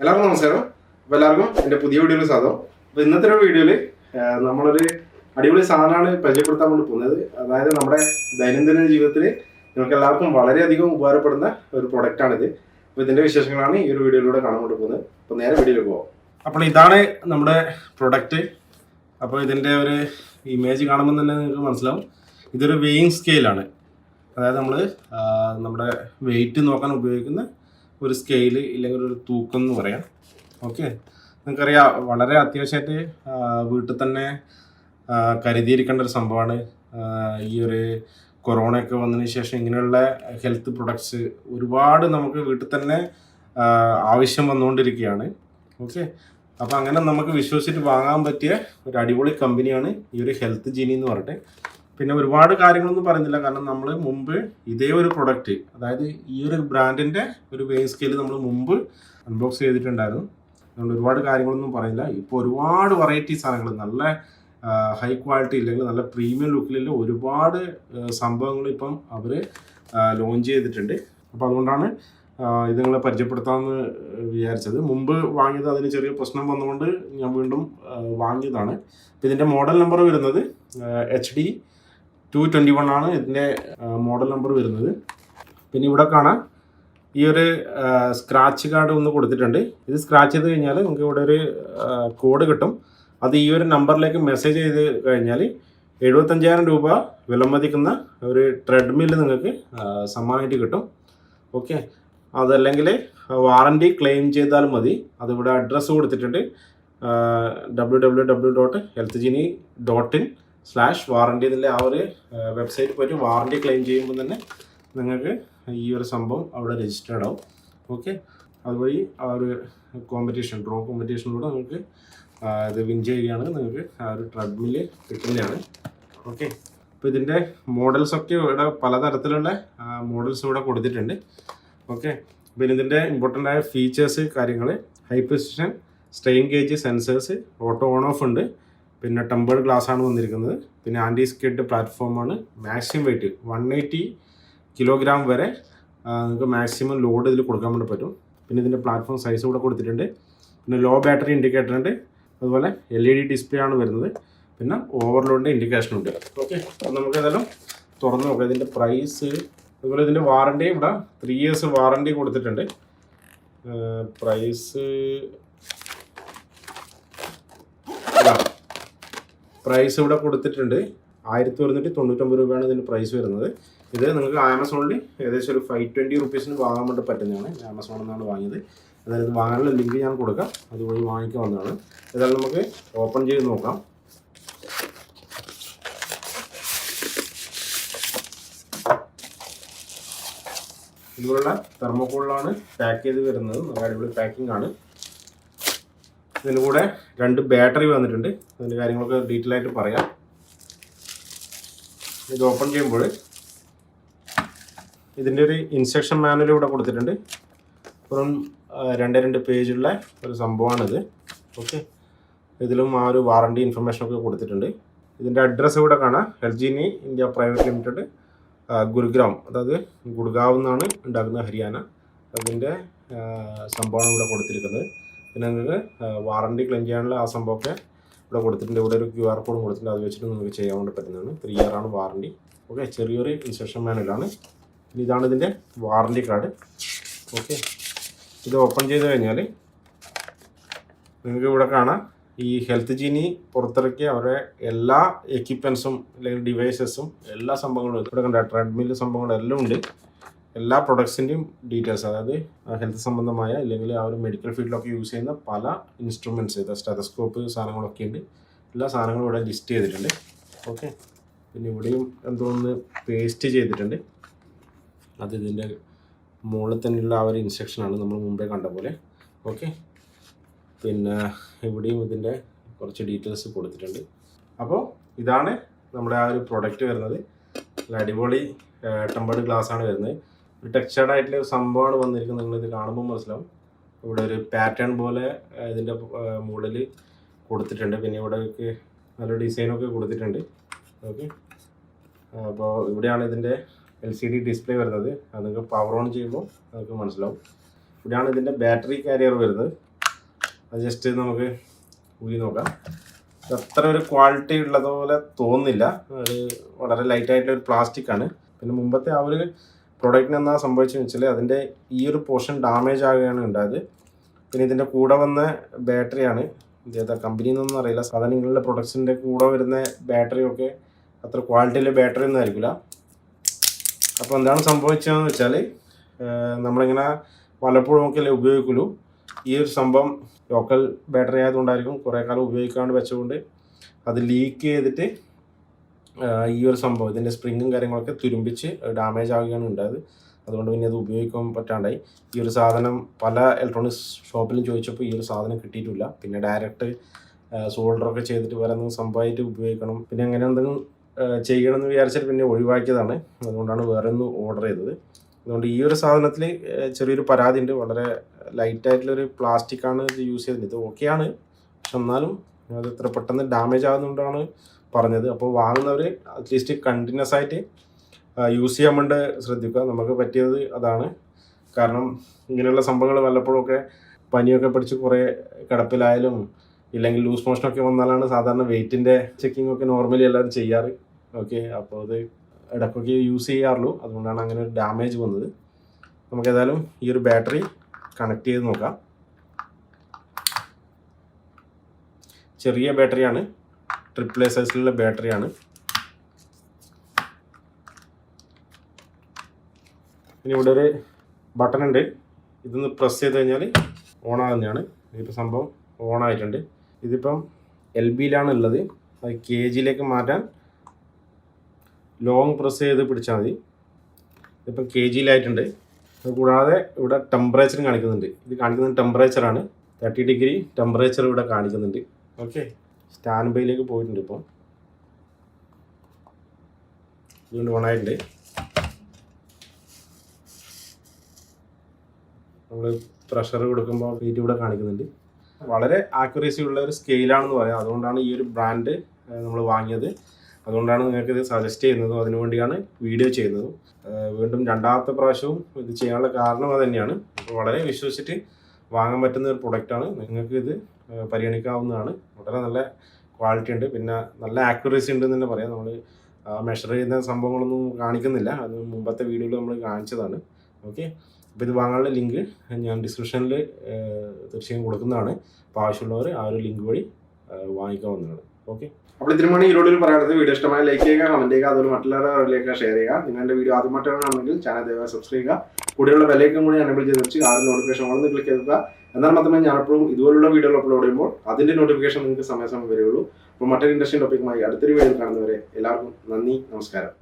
എല്ലാവർക്കും നമസ്കാരം. അപ്പോൾ എല്ലാവർക്കും എന്റെ പുതിയ വീഡിയോയിൽ സ്വാഗതം. അപ്പോൾ ഇന്നത്തെ ഒരു വീഡിയോയിൽ നമ്മളൊരു അടിപൊളി സാധനമാണ് പരിചയപ്പെടുത്താൻ വേണ്ടി പോകുന്നത്. അതായത് നമ്മുടെ ദൈനംദിന ജീവിതത്തിൽ നിങ്ങൾക്ക് എല്ലാവർക്കും വളരെയധികം ഉപകാരപ്പെടുന്ന ഒരു പ്രൊഡക്റ്റാണിത് അപ്പോൾ ഇതിന്റെ വിശേഷങ്ങളാണ് ഈ ഒരു വീഡിയോയിലൂടെ കാണാൻ വേണ്ടി പോകുന്നത്. അപ്പോൾ നേരെ വീഡിയോയിലേക്ക് പോകാം അപ്പോൾ ഇതാണ് നമ്മുടെ പ്രൊഡക്റ്റ് അപ്പോൾ ഇതിന്റെ ഒരു ഇമേജ് കാണുമ്പോൾ തന്നെ നിങ്ങൾക്ക് മനസ്സിലാവും. ഇതൊരു വെയിങ് സ്കെയിലാണ് അതായത് നമ്മൾ നമ്മുടെ വെയിറ്റ് നോക്കാൻ ഉപയോഗിക്കുന്ന ഒരു സ്കെയിൽ ഇല്ലെങ്കിൽ ഒരു തൂക്കം എന്ന് പറയാം. ഓക്കെ നിങ്ങൾക്കറിയാം വളരെ അത്യാവശ്യമായിട്ട് വീട്ടിൽ തന്നെ കരുതിയിരിക്കേണ്ട ഒരു സംഭവമാണ്. ഈ ഒരു കൊറോണ ഒക്കെ വന്നതിന് ശേഷം ഇങ്ങനെയുള്ള ഹെൽത്ത് പ്രൊഡക്ട്സ് ഒരുപാട് നമുക്ക് വീട്ടിൽ തന്നെ ആവശ്യം വന്നുകൊണ്ടിരിക്കുകയാണ്. ഓക്കെ അപ്പോൾ അങ്ങനെ നമുക്ക് വിശ്വസിച്ചിട്ട് വാങ്ങാൻ പറ്റിയ ഒരു അടിപൊളി കമ്പനിയാണ് ഈ ഒരു ഹെൽത്ത് ജീനി എന്ന് പറഞ്ഞിട്ട്. പിന്നെ ഒരുപാട് കാര്യങ്ങളൊന്നും പറയുന്നില്ല. കാരണം നമ്മൾ മുമ്പ് ഇതേ ഒരു പ്രൊഡക്റ്റ് അതായത് ഈ ഒരു ബ്രാൻഡിന്റെ ഒരു വേ സ്കെയിൽ നമ്മൾ മുമ്പ് അൺബോക്സ് ചെയ്തിട്ടുണ്ടായിരുന്നു. അതുകൊണ്ട് ഒരുപാട് കാര്യങ്ങളൊന്നും പറയില്ല ഇപ്പോൾ ഒരുപാട് വെറൈറ്റി സാധനങ്ങൾ നല്ല ഹൈ ക്വാളിറ്റി ഇല്ലെങ്കിൽ നല്ല പ്രീമിയം ലുക്കിലുള്ള ഒരുപാട് സംഭവങ്ങൾ ഇപ്പം അവർ ലോഞ്ച് ചെയ്തിട്ടുണ്ട്. അപ്പോൾ അതുകൊണ്ടാണ് ഇത് നിങ്ങളെ പരിചയപ്പെടുത്താമെന്ന് വിചാരിച്ചത്. മുമ്പ് വാങ്ങിയത് അതിന് ചെറിയ പ്രശ്നം വന്നുകൊണ്ട് ഞാൻ വീണ്ടും വാങ്ങിയതാണ്. ഇതിന്റെ മോഡൽ നമ്പർ വരുന്നത് H D two twenty one ആണ് ഇതിന്റെ മോഡൽ നമ്പർ വരുന്നത്. പിന്നെ ഇവിടെ കാണാം ഈ ഒരു സ്ക്രാച്ച് കാർഡ് ഒന്ന് കൊടുത്തിട്ടുണ്ട്. ഇത് സ്ക്രാച്ച് ചെയ്ത് കഴിഞ്ഞാൽ നിങ്ങൾക്ക് ഇവിടെ ഒരു കോഡ് കിട്ടും. അത് ഈ ഒരു നമ്പറിലേക്ക് മെസ്സേജ് ചെയ്ത് കഴിഞ്ഞാൽ എഴുപത്തഞ്ചായിരം രൂപ വിലമതിക്കുന്ന ഒരു ട്രെഡ്മില്ല് നിങ്ങൾക്ക് സമ്മാനമായിട്ട് കിട്ടും. ഓക്കെ അതല്ലെങ്കിൽ വാറണ്ടി ക്ലെയിം ചെയ്താൽ മതി. അതിവിടെ അഡ്രസ്സ് കൊടുത്തിട്ടുണ്ട്. W W W dot health genie dot in slash warranty എന്നുള്ള ആ ഒരു വെബ്സൈറ്റ് പോയിട്ട് വാറണ്ടി ക്ലെയിം ചെയ്യുമ്പോൾ തന്നെ നിങ്ങൾക്ക് ഈ ഒരു സംഭവം അവിടെ രജിസ്റ്റേർഡ് ആവും. ഓക്കെ അതുവഴി ആ ഒരു കോമ്പറ്റീഷൻ ഡ്രോ കോമ്പറ്റീഷനിലൂടെ നിങ്ങൾക്ക് ഇത് വിൻ ചെയ്യുകയാണെങ്കിൽ നിങ്ങൾക്ക് ആ ഒരു ട്രെഡ്മിൽ കിട്ടുന്നതാണ്. ഓക്കെ അപ്പോൾ ഇതിന്റെ മോഡൽസൊക്കെ ഇവിടെ പലതരത്തിലുള്ള മോഡൽസ് ഇവിടെ കൊടുത്തിട്ടുണ്ട്. ഓക്കെ പിന്നെ ഇതിന്റെ ഇമ്പോർട്ടന്റ് ആയ ഫീച്ചേഴ്സ് കാര്യങ്ങൾ high position strain gauge sensors auto on off ഉണ്ട്. പിന്നെ ടെമ്പേർഡ് ഗ്ലാസ് ആണ് വന്നിരിക്കുന്നത്. പിന്നെ ആന്റി സ്കിഡ് പ്ലാറ്റ്ഫോമാണ്. Maximum weight one eighty kilogram വരെ നിങ്ങൾക്ക് മാക്സിമം ലോഡ് ഇതിൽ കൊടുക്കാൻ വേണ്ടി പറ്റും. പിന്നെ ഇതിന്റെ പ്ലാറ്റ്ഫോം സൈസ് കൂടെ കൊടുത്തിട്ടുണ്ട്. പിന്നെ ലോ ബാറ്ററി ഇൻഡിക്കേറ്റർ ഉണ്ട്. അതുപോലെ എൽ ഇ ഡി ഡിസ്പ്ലേ ആണ് വരുന്നത്. പിന്നെ ഓവർലോഡിന്റെ ഇൻഡിക്കേഷൻ ഉണ്ട്. ഓക്കെ അപ്പോൾ നമുക്ക് ഏതായാലും തുറന്ന് നോക്കാം. ഇതിന്റെ പ്രൈസ് അതുപോലെ ഇതിന്റെ വാറണ്ടി ഇവിടെ ത്രീ ഇയേഴ്സ് വാറണ്ടി കൊടുത്തിട്ടുണ്ട്. പ്രൈസ് പ്രൈസ് ഇവിടെ കൊടുത്തിട്ടുണ്ട്. ആയിരത്തി ഒരുന്നൂറ്റി തൊണ്ണൂറ്റൊമ്പത് രൂപയാണ് ഇതിന്റെ പ്രൈസ് വരുന്നത്. ഇത് നിങ്ങൾക്ക് ആമസോണിൽ ഏകദേശം ഒരു ഫൈവ് ട്വന്റി റുപ്പീസിന് വാങ്ങാൻ വേണ്ടി പറ്റുന്നതാണ്. ആമസോണിൽ നിന്നാണ് വാങ്ങിയത്. അതായത് വാങ്ങാനുള്ള ലിങ്ക് ഞാൻ കൊടുക്കാം. അതുവഴി വാങ്ങിക്കാൻ വന്നതാണ്. ഏതായാലും നമുക്ക് ഓപ്പൺ ചെയ്ത് നോക്കാം. ഇതുപോലുള്ള തെർമോക്കോളിലാണ് പാക്ക് ചെയ്ത് വരുന്നത്. നല്ല അടിപൊളി പാക്കിംഗ് ആണ്. ഇതിന് കൂടെ രണ്ട് ബാറ്ററി വന്നിട്ടുണ്ട്. അതിന്റെ കാര്യങ്ങളൊക്കെ ഡീറ്റെയിൽ ആയിട്ട് പറയാം. ഇത് ഓപ്പൺ ചെയ്യുമ്പോൾ ഇതിന്റെ ഒരു ഇൻസ്ട്രക്ഷൻ മാനുവൽ ഇവിടെ കൊടുത്തിട്ടുണ്ട്. ആ, രണ്ട് രണ്ട് പേജുള്ള ഒരു സംഭവമാണിത്. ഓക്കെ ഇതിലും ആ ഒരു വാറണ്ടി ഇൻഫർമേഷനൊക്കെ കൊടുത്തിട്ടുണ്ട്. ഇതിന്റെ അഡ്രസ്സ് ഇവിടെ കാണാം. എൽജിനി ഇന്ത്യ പ്രൈവറ്റ് ലിമിറ്റഡ് ഗുരുഗ്രാം. അതായത് ഗുഡ്ഗാവ് എന്നാണ് ഉണ്ടാക്കുന്നത് ഹരിയാന. അതിന്റെ സംഭവമാണ് ഇവിടെ കൊടുത്തിരിക്കുന്നത്. പിന്നെ നിങ്ങൾക്ക് വാറണ്ടി ക്ലെയിം ചെയ്യാനുള്ള ആ സംഭവമൊക്കെ ഇവിടെ കൊടുത്തിട്ടുണ്ട്. ഇവിടെ ഒരു ക്യു ആർ കോഡും കൊടുത്തിട്ടുണ്ട്. അത് വെച്ചിട്ട് നിങ്ങൾക്ക് ചെയ്യാൻ വേണ്ടി പറ്റുന്നതാണ്. ത്രീ ഇയർ ആണ് വാറണ്ടി ഓക്കെ ചെറിയൊരു ഇൻസ്ട്രക്ഷൻ മാനുവലാണ് ഇനി ഇതാണ് ഇതിന്റെ വാറണ്ടി കാർഡ് ഓക്കെ ഇത് ഓപ്പൺ ചെയ്ത് കഴിഞ്ഞാൽ നിങ്ങൾക്ക് ഇവിടെ കാണാം. ഈ ഹെൽത്ത് ജീനി പുറത്തിറക്കിയ അവരുടെ എല്ലാ എക്യുപ്മെൻസും അല്ലെങ്കിൽ ഡിവൈസസും എല്ലാ സംഭവങ്ങളും ഇവിടെ കണ്ട ട്രെഡ്മിൽ സംഭവങ്ങളും എല്ലാം ഉണ്ട്. എല്ലാ പ്രൊഡക്ട്സിന്റെയും ഡീറ്റെയിൽസ് അതായത് ഹെൽത്ത് സംബന്ധമായ അല്ലെങ്കിൽ ആ ഒരു മെഡിക്കൽ ഫീൽഡിലൊക്കെ യൂസ് ചെയ്യുന്ന പല ഇൻസ്ട്രുമെന്റ്സ് സ്റ്റെതസ്കോപ്പ് സാധനങ്ങളൊക്കെ ഉണ്ട്. എല്ലാ സാധനങ്ങളും ഇവിടെ ലിസ്റ്റ് ചെയ്തിട്ടുണ്ട്. ഓക്കെ പിന്നെ ഇവിടെയും എന്തോന്ന് പേസ്റ്റ് ചെയ്തിട്ടുണ്ട്. അത് ഇതിന്റെ മുകളിൽ തന്നെയുള്ള ആ ഒരു ഇൻസ്ട്രക്ഷനാണ് നമ്മൾ മുമ്പേ കണ്ട പോലെ. ഓക്കെ പിന്നെ ഇവിടെയും ഇതിന്റെ കുറച്ച് ഡീറ്റെയിൽസ് കൊടുത്തിട്ടുണ്ട്. അപ്പോൾ ഇതാണ് നമ്മുടെ ആ ഒരു പ്രൊഡക്റ്റ് വരുന്നത്. അടിപൊളി ടെമ്പേർഡ് ഗ്ലാസ് ആണ് വരുന്നത്. ഒരു ടെക്സ്ചേർഡ് ആയിട്ടുള്ള ഒരു സംഭവമാണ് വന്നിരിക്കുന്നത്. നിങ്ങളിത് കാണുമ്പോൾ മനസ്സിലാവും. ഇവിടെ ഒരു പാറ്റേൺ പോലെ ഇതിന്റെ മുകളിൽ കൊടുത്തിട്ടുണ്ട്. പിന്നെ ഇവിടെ നല്ല ഡിസൈനൊക്കെ കൊടുത്തിട്ടുണ്ട്. ഓക്കെ അപ്പോൾ ഇവിടെയാണ് ഇതിന്റെ എൽ സി ഡി ഡിസ്പ്ലേ വരുന്നത്. അത് നിങ്ങൾക്ക് പവർ ഓൺ ചെയ്യുമ്പോൾ നിങ്ങൾക്ക് മനസ്സിലാവും. ഇവിടെയാണ് ഇതിന്റെ ബാറ്ററി കാരിയർ വരുന്നത്. അത് ജസ്റ്റ് നമുക്ക് ഊരി നോക്കാം. അത്ര ഒരു ക്വാളിറ്റി ഉള്ളതുപോലെ തോന്നുന്നില്ല. ഒരു വളരെ ലൈറ്റ് ആയിട്ടുള്ള ഒരു പ്ലാസ്റ്റിക് ആണ്. പിന്നെ മുമ്പത്തെ ആ ഒരു പ്രൊഡക്റ്റിന് എന്നാ സംഭവിച്ചതെന്ന് വെച്ചാൽ അതിന്റെ ഈ ഒരു പോർഷൻ ഡാമേജ് ആകുകയാണ് ഉണ്ടായത്. പിന്നെ ഇതിന്റെ കൂടെ വന്ന ബാറ്ററിയാണ്. ഇത് ഏതാ കമ്പനി എന്നൊന്നും അറിയില്ല. സാധാരണ നിങ്ങളുടെ പ്രൊഡക്ട്സിന്റെ കൂടെ വരുന്ന ബാറ്ററിയൊക്കെ അത്ര ക്വാളിറ്റിയിലെ ബാറ്ററി ഒന്നും ആയിരിക്കില്ല. അപ്പോൾ എന്താണ് സംഭവിച്ചതെന്ന് വെച്ചാൽ നമ്മളിങ്ങനെ പലപ്പോഴും ഒക്കെ അല്ലേ ഉപയോഗിക്കുള്ളൂ. ഈ ഒരു സംഭവം ലോക്കൽ ബാറ്ററി ആയതുകൊണ്ടായിരിക്കും കുറേ കാലം ഉപയോഗിക്കാണ്ട് വെച്ചുകൊണ്ട് അത് ലീക്ക് ചെയ്തിട്ട് ഈ ഒരു സംഭവം ഇതിന്റെ സ്പ്രിങ്ങും കാര്യങ്ങളൊക്കെ തുരുമ്പിച്ച് ഡാമേജ് ആവുകയാണ് ഉണ്ടായത്. അതുകൊണ്ട് പിന്നെ അത് ഉപയോഗിക്കാൻ പറ്റാണ്ടായി. ഈ ഒരു സാധനം പല ഇലക്ട്രോണിക്സ് ഷോപ്പിലും ചോദിച്ചപ്പോൾ ഈ ഒരു സാധനം കിട്ടിയിട്ടില്ല. പിന്നെ ഡയറക്റ്റ് സോൾഡറൊക്കെ ചെയ്തിട്ട് എന്തെങ്കിലും സംഭവമായിട്ട് ഉപയോഗിക്കണം. പിന്നെ അങ്ങനെ എന്തെങ്കിലും ചെയ്യണമെന്ന് വിചാരിച്ചിട്ട് പിന്നെ ഒഴിവാക്കിയതാണ്. അതുകൊണ്ടാണ് വേറെ ഒന്ന് ഓർഡർ ചെയ്തത്. അതുകൊണ്ട് ഈ ഒരു സാധനത്തിൽ ചെറിയൊരു പരാതി ഉണ്ട്. വളരെ ലൈറ്റ് ആയിട്ടുള്ളൊരു പ്ലാസ്റ്റിക് ആണ് ഇത് യൂസ് ചെയ്തിട്ടുണ്ട് ഇത് ഓക്കെയാണ് പക്ഷെ എന്നാലും അത് ഇത്ര പെട്ടെന്ന് ഡാമേജ് ആകുന്നതുകൊണ്ടാണ് പറഞ്ഞത്. അപ്പോൾ വാങ്ങുന്നവർ അറ്റ്ലീസ്റ്റ് കണ്ടിന്യൂസ് ആയിട്ട് യൂസ് ചെയ്യാൻ വേണ്ടി ശ്രദ്ധിക്കുക. നമുക്ക് പറ്റിയത് അതാണ്. കാരണം ഇങ്ങനെയുള്ള സംഭവങ്ങൾ വല്ലപ്പോഴൊക്കെ പനിയൊക്കെ പിടിച്ച് കുറേ കിടപ്പിലായാലും ഇല്ലെങ്കിൽ ലൂസ് മോഷനൊക്കെ വന്നാലാണ് സാധാരണ വെയിറ്റിന്റെ ചെക്കിംഗ് ഒക്കെ നോർമലി എല്ലാവരും ചെയ്യാറ്. ഓക്കെ അപ്പോൾ അത് ഇടയ്ക്കൊക്കെ യൂസ് ചെയ്യാറുള്ളൂ. അതുകൊണ്ടാണ് അങ്ങനെ ഒരു ഡാമേജ് വന്നത്. നമുക്ക് ഏതായാലും ഈ ഒരു ബാറ്ററി കണക്ട് ചെയ്ത് നോക്കാം. ചെറിയ ബാറ്ററിയാണ് ട്രിപ്പിൾ എ സൈസിലുള്ള ബാറ്ററിയാണ് ഇനി ഇവിടെ ഒരു ബട്ടൺ ഉണ്ട്. ഇതൊന്ന് പ്രസ് ചെയ്ത് കഴിഞ്ഞാൽ ഓൺ ആകുന്നതാണ് ഇതിപ്പോൾ സംഭവം ഓൺ ആയിട്ടുണ്ട്. ഇതിപ്പം എൽ ബിയിലാണ് ഉള്ളത്. അത് കെ ജിയിലേക്ക് മാറ്റാൻ ലോങ് പ്രസ് ചെയ്ത് പിടിച്ചാൽ മതി. ഇതിപ്പം കെ ജിയിലായിട്ടുണ്ട് അത് കൂടാതെ ഇവിടെ ടെമ്പറേച്ചറും കാണിക്കുന്നുണ്ട്. ഇത് കാണിക്കുന്നത് ടെമ്പറേച്ചറാണ് തേർട്ടി ഡിഗ്രി ടെമ്പറേച്ചർ ഇവിടെ കാണിക്കുന്നുണ്ട്. ഓക്കെ സ്റ്റാൻഡ് ബൈയിലേക്ക് പോയിട്ടുണ്ട് ഇപ്പോൾ വീണ്ടും ഓൺ ആയിട്ടുണ്ട്. നമ്മൾ പ്രഷർ കൊടുക്കുമ്പോൾ വെയിറ്റ് ഇവിടെ കാണിക്കുന്നുണ്ട്. വളരെ ആക്യുറേസി ഉള്ള ഒരു സ്കെയിലാണെന്ന് പറയാം. അതുകൊണ്ടാണ് ഈ ഒരു ബ്രാൻഡ് നമ്മൾ വാങ്ങിയത്. അതുകൊണ്ടാണ് നിങ്ങൾക്ക് ഇത് സജസ്റ്റ് ചെയ്യുന്നതും അതിനുവേണ്ടിയാണ് വീഡിയോ ചെയ്യുന്നതും. വീണ്ടും രണ്ടാമത്തെ പ്രാവശ്യവും ഇത് ചെയ്യാനുള്ള കാരണം അത് തന്നെയാണ്. വളരെ വിശ്വസിച്ചിട്ട് വാങ്ങാൻ പറ്റുന്ന ഒരു പ്രൊഡക്റ്റാണ് നിങ്ങൾക്ക് ഇത് പരിഗണിക്കാവുന്നതാണ്. വളരെ നല്ല ക്വാളിറ്റി ഉണ്ട്. പിന്നെ നല്ല ആക്യുറസി ഉണ്ട് തന്നെ പറയാം. നമ്മൾ മെഷർ ചെയ്യുന്ന സംഭവങ്ങളൊന്നും കാണിക്കുന്നില്ല. അത് മുമ്പത്തെ വീഡിയോയിൽ നമ്മൾ കാണിച്ചതാണ്. ഓക്കെ അപ്പോൾ ഇത് വാങ്ങാനുള്ള ലിങ്ക് ഞാൻ ഡിസ്ക്രിപ്ഷനിൽ തീർച്ചയായും കൊടുക്കുന്നതാണ്. അപ്പോൾ ആവശ്യമുള്ളവർ ആ ഒരു ലിങ്ക് വഴി വാങ്ങിക്കാവുന്നതാണ്. ഓക്കെ അപ്പോൾ ഇതിനുമാണ് ഈ റോഡിൽ പറയുന്നത് വീഡിയോ ഇഷ്ടമായ ലൈക്ക് ചെയ്യുക കമന്റ് ചെയ്യുക അതുപോലെ മറ്റുള്ളവരിലേക്ക് ഷെയർ ചെയ്യുക. നിങ്ങളുടെ വീഡിയോ ആദ്യമായിട്ടാണെങ്കിൽ ചാനൽ ദയവായി സബ്സ്ക്രൈബ് ചെയ്യുക. കൂടെയുള്ള വിലയ്ക്കും കൂടി എനേബിൾ ചെയ്ത് വെച്ച് ആ നോട്ടിഫിക്കേഷൻ ഒന്ന് ക്ലിക്ക് ചെയ്തുക എന്നാൽ മാത്രമേ ഞാൻ എപ്പോഴും ഇതുപോലുള്ള വീഡിയോകൾ അപ്ലോഡ് ചെയ്യുമ്പോൾ അതിന്റെ നോട്ടിഫിക്കേഷൻ നിങ്ങൾക്ക് സമയസമയം വരികയുള്ളൂ. അപ്പോൾ മറ്റൊരു ഇൻട്രസ്റ്റിംഗ് ടോപ്പിക്കുമായി അടുത്തൊരു വീഡിയോ കാണുന്നവരെ എല്ലാവർക്കും നന്ദി നമസ്കാരം.